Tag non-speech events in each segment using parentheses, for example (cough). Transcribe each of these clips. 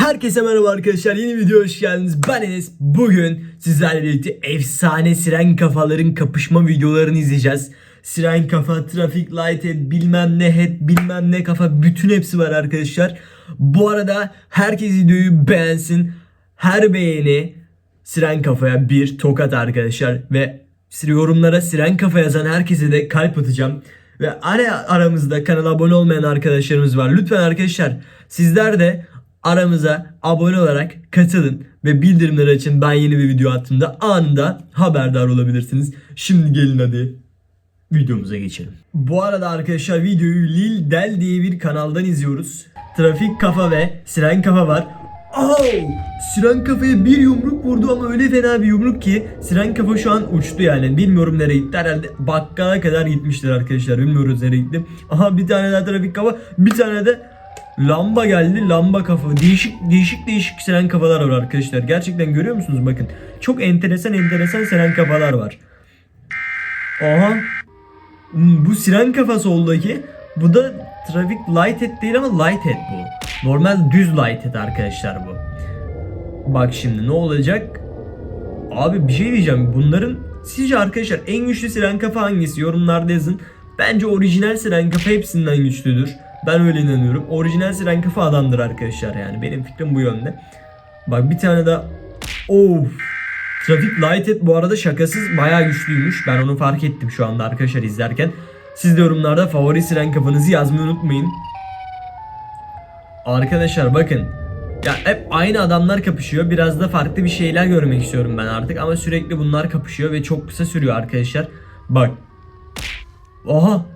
Herkese merhaba arkadaşlar yeni video hoş geldiniz. Ben Enes. Bugün sizlerle birlikte efsane siren kafaların kapışma videolarını izleyeceğiz. Siren kafa, trafik light head, bilmem ne head, bilmem ne kafa bütün hepsi var arkadaşlar. Bu arada herkes videoyu beğensin. Her beğeni siren kafaya bir tokat arkadaşlar. Ve yorumlara siren kafa yazan herkese de kalp atacağım. Ve ara aramızda kanala abone olmayan arkadaşlarımız var. Lütfen arkadaşlar sizler de aramıza abone olarak katılın ve bildirimleri açın. Ben yeni bir video attığımda anında haberdar olabilirsiniz. Şimdi gelin hadi videomuza geçelim. Bu arada arkadaşlar videoyu Lil Del diye bir kanaldan izliyoruz. Trafik kafa ve siren kafa var. Oh! Siren kafaya bir yumruk vurdu ama öyle fena bir yumruk ki Siren kafa şu an uçtu yani. Bilmiyorum nereye gitti. Herhalde bakkala kadar gitmiştir arkadaşlar. Bilmiyoruz nereye gitti. Aha bir tane daha trafik kafa. Bir tane de lamba geldi. Lamba kafa. Değişik değişik değişik siren kafalar var arkadaşlar. Gerçekten görüyor musunuz? Bakın. Çok enteresan enteresan siren kafalar var. Aha. Hmm, Bu siren kafa soldaki. Bu da trafik light head değil ama light head bu. Normal düz light head arkadaşlar bu. Bak şimdi ne olacak? Abi bir şey diyeceğim. Bunların sizce arkadaşlar en güçlü siren kafa hangisi? Yorumlarda yazın. Bence orijinal siren kafa hepsinden güçlüdür. Ben öyle inanıyorum. Orijinal siren kafa adamdır arkadaşlar yani. Benim fikrim bu yönde. Bak bir tane daha. Of. Trafik Lighted bu arada şakasız bayağı güçlüymüş. Ben onu fark ettim şu anda arkadaşlar izlerken. Siz de yorumlarda favori siren kafanızı yazmayı unutmayın. Arkadaşlar bakın. Ya hep aynı adamlar kapışıyor. Biraz da farklı bir şeyler görmek istiyorum ben artık. Ama sürekli bunlar kapışıyor ve çok kısa sürüyor arkadaşlar. Bak. Oha.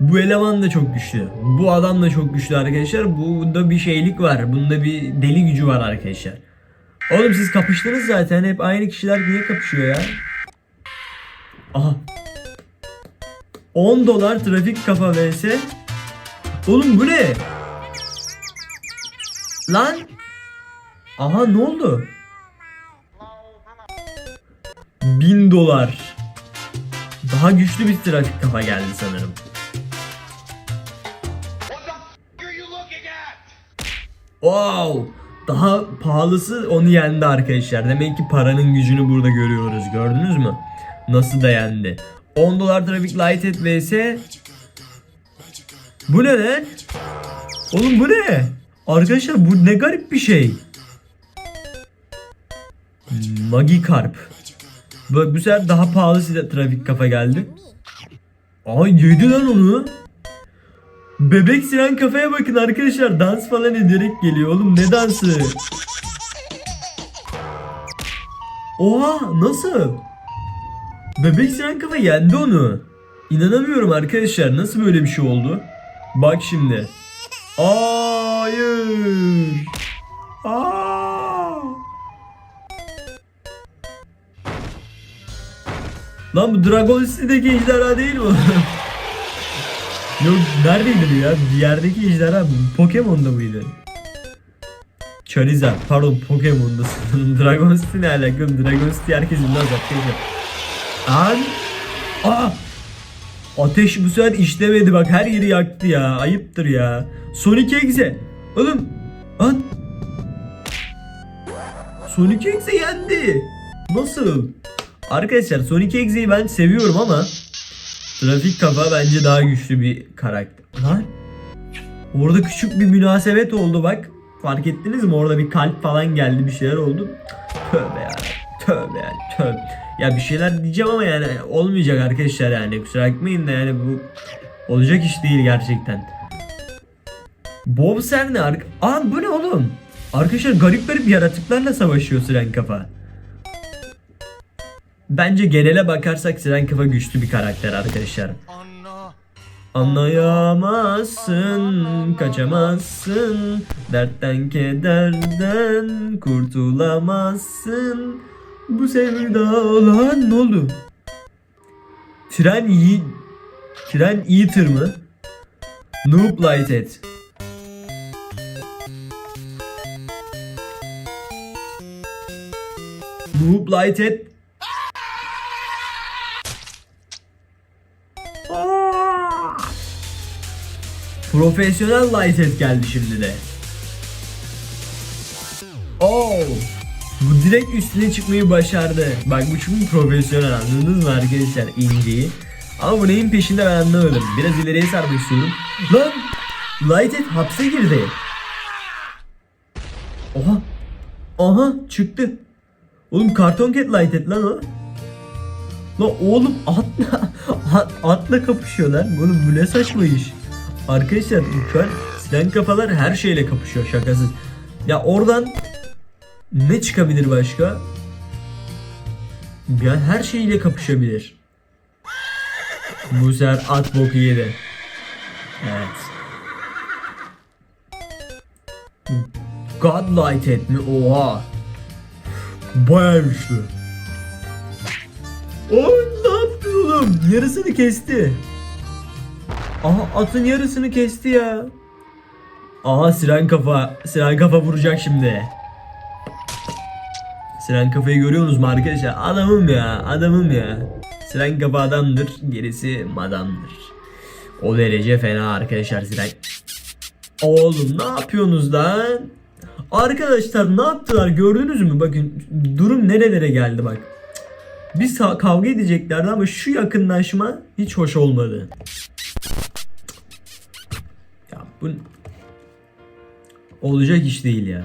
Bu eleman da çok güçlü. Bu adam da çok güçlü arkadaşlar. Bunda bir şeylik var. Bunda bir deli gücü var arkadaşlar. Oğlum siz kapıştınız zaten. Hep aynı kişiler niye kapışıyor ya? Aha. 10 dolar trafik kafa vs. Oğlum bu ne? Lan. Aha ne oldu? 1000 dolar. Daha güçlü bir trafik kafa geldi sanırım. Wow! Daha pahalısı onu yendi arkadaşlar. Demek ki paranın gücünü burada görüyoruz. Gördünüz mü? Nasıl da yendi. 10 dolar trafik lighted vs. Bu ne lan? Oğlum bu ne? Arkadaşlar bu ne garip bir şey. Magikarp. Bak bu sefer daha pahalı size trafik kafa geldi. Aa yedi lan onu. Bebek siren kafaya bakın arkadaşlar dans falan ederek geliyor oğlum ne dansı? Oha nasıl? Bebek siren kafa yendi onu. İnanamıyorum arkadaşlar nasıl böyle bir şey oldu? Bak şimdi. Hayır. Aa. Lan bu Dragon City'deki ejderha değil mi? (laughs) Yok neredeydi bu ya? Bir yerdeki ejderha. Pokemon'da mıydı? Charizard pardon Pokemon'da. Dragon City ne alaka? Dragon City herkes bilmez arkadaşlar. Aa! Ateş bu sefer işlemedi bak her yeri yaktı ya. Ayıptır ya. Sonic Exe. Oğlum. An. Sonic Exe yendi. Nasıl? Arkadaşlar Sonic Exe'yi ben seviyorum ama Trafik kafa bence daha güçlü bir karakter. Lan. Orada küçük bir münasebet oldu bak. Fark ettiniz mi? Orada bir kalp falan geldi bir şeyler oldu. Tövbe ya. Tövbe ya. Tövbe. Ya bir şeyler diyeceğim ama yani olmayacak arkadaşlar yani. Kusura bakmayın da yani bu olacak iş değil gerçekten. Bobser ne? Ark Aa bu ne oğlum? Arkadaşlar garip garip yaratıklarla savaşıyor Siren Kafa. Bence genele bakarsak Siren Kafa güçlü bir karakter arkadaşlar. Anlayamazsın, kaçamazsın, dertten kederden kurtulamazsın. Bu sevda olan ne oldu? Tren iyi, tren iyi tır mı? Noob Lighted. Noob Lighted Aa! Profesyonel lighthead geldi şimdi de. Oo. Bu direkt üstüne çıkmayı başardı. Bak bu çünkü profesyonel anladınız mı arkadaşlar inceyi. Ama bu neyin peşinde ben anlamadım. Biraz ileriye sarmak istiyorum. Lan! Lighthead hapse girdi. Oha! Aha çıktı. Oğlum karton cat Lighthead lan o. Lan oğlum atla, (laughs) at, atla kapışıyor lan. Oğlum bu ne saçma iş. Arkadaşlar şu an silen kafalar her şeyle kapışıyor şakasız. Ya oradan ne çıkabilir başka? Yani her şeyle kapışabilir. Bu sefer at boku yedi. Evet. Godlighted mi? Oha. Bayağı güçlü. Oğlum ne yaptın oğlum? Yarısını kesti. Aha atın yarısını kesti ya. Aha siren kafa. Siren kafa vuracak şimdi. Siren kafayı görüyorsunuz mu arkadaşlar? Adamım ya, adamım ya. Siren kafa adamdır, gerisi madamdır. O derece fena arkadaşlar Siren. Oğlum ne yapıyorsunuz lan? Arkadaşlar ne yaptılar gördünüz mü? Bakın durum nerelere geldi bak. Biz ka- kavga edeceklerdi ama şu yakınlaşma hiç hoş olmadı. Bu olacak iş değil ya.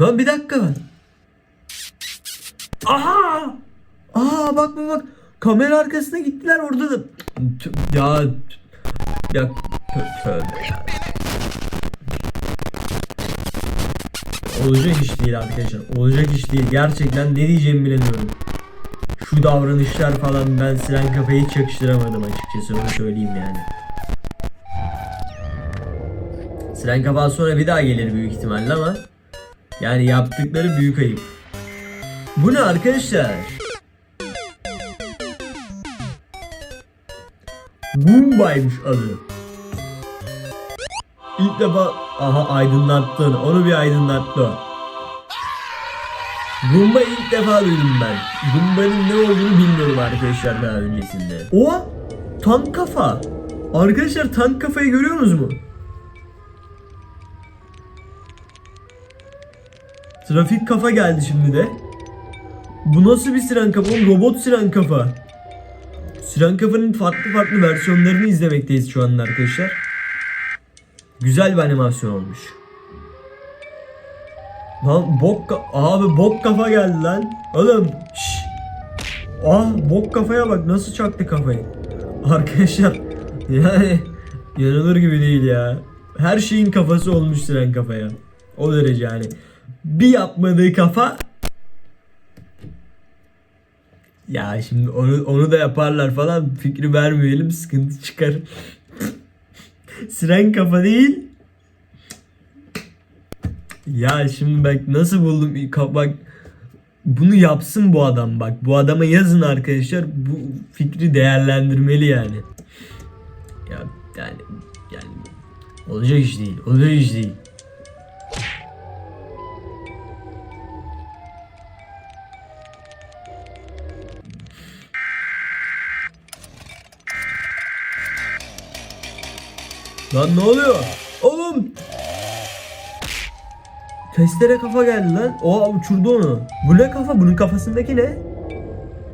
Lan bir dakika. Aha! Aa bak bak bak. Kamera arkasına gittiler orada da. Ya ya tö- tövbe ya. Olacak iş değil arkadaşlar. Olacak iş değil. Gerçekten ne diyeceğimi bilemiyorum. Şu davranışlar falan ben siren kafayı hiç yakıştıramadım açıkçası onu söyleyeyim yani. Siren kafa sonra bir daha gelir büyük ihtimalle ama yani yaptıkları büyük ayıp. Bu ne arkadaşlar? Goomba'ymış adı. İlk defa aha aydınlattın. Onu bir aydınlattı. Goomba ilk defa duydum ben. Goomba'nın ne olduğunu bilmiyorum arkadaşlar daha öncesinde. O tank kafa. Arkadaşlar tank kafayı görüyorsunuz mu? Trafik kafa geldi şimdi de. Bu nasıl bir siren kafa? Oğlum robot siren kafa. Siren kafanın farklı farklı versiyonlarını izlemekteyiz şu anda arkadaşlar. Güzel bir animasyon olmuş. Lan bok ka- abi bok kafa geldi lan. Oğlum şş. Ah bok kafaya bak nasıl çaktı kafayı. (laughs) Arkadaşlar yani yanılır gibi değil ya. Her şeyin kafası olmuş siren kafaya. O derece yani. Bir yapmadığı kafa ya şimdi onu onu da yaparlar falan fikri vermeyelim sıkıntı çıkar. (laughs) Siren kafa değil. Ya şimdi bak nasıl buldum bak bunu yapsın bu adam bak bu adama yazın arkadaşlar bu fikri değerlendirmeli yani. Ya yani yani olacak iş değil olacak iş değil. Lan ne oluyor? Oğlum! Testere kafa geldi lan. O uçurdu onu. Bu ne kafa? Bunun kafasındaki ne?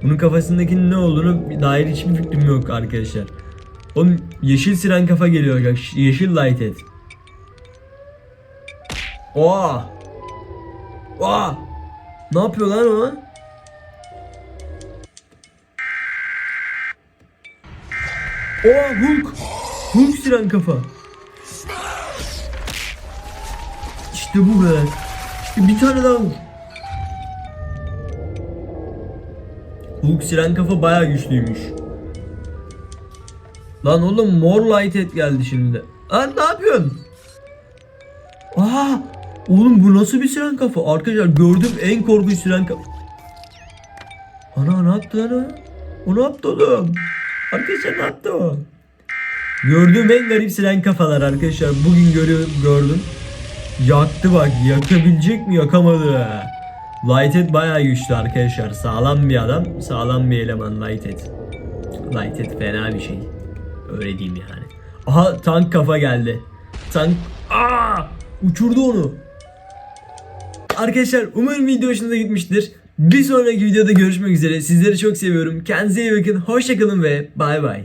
Bunun kafasındakinin ne olduğunu dair hiçbir fikrim yok arkadaşlar. Oğlum yeşil siren kafa geliyor. Yeşil lighthead. Oha! Oha! Ne yapıyor lan o? Oha Hulk! Hulk siren kafa. İşte bu be. İşte bir tane daha vur. Hulk siren kafa bayağı güçlüymüş. Lan oğlum mor lighthead geldi şimdi. Lan ne yapıyorsun? Aa! Oğlum bu nasıl bir siren kafa? Arkadaşlar gördüm en korkunç siren kafa. Ana ne yaptı lan o? O ne yaptı oğlum? Arkadaşlar ne yaptı o? Gördüğüm en garip siren kafalar arkadaşlar. Bugün görüyorum gördüm. Yaktı bak. Yakabilecek mi? Yakamadı. Lighthead bayağı güçlü arkadaşlar. Sağlam bir adam. Sağlam bir eleman Lighthead. Lighthead fena bir şey. Öyle diyeyim yani. Aha tank kafa geldi. Tank aa uçurdu onu. Arkadaşlar umarım video hoşunuza gitmiştir. Bir sonraki videoda görüşmek üzere. Sizleri çok seviyorum. Kendinize iyi bakın. Hoşçakalın ve bay bay.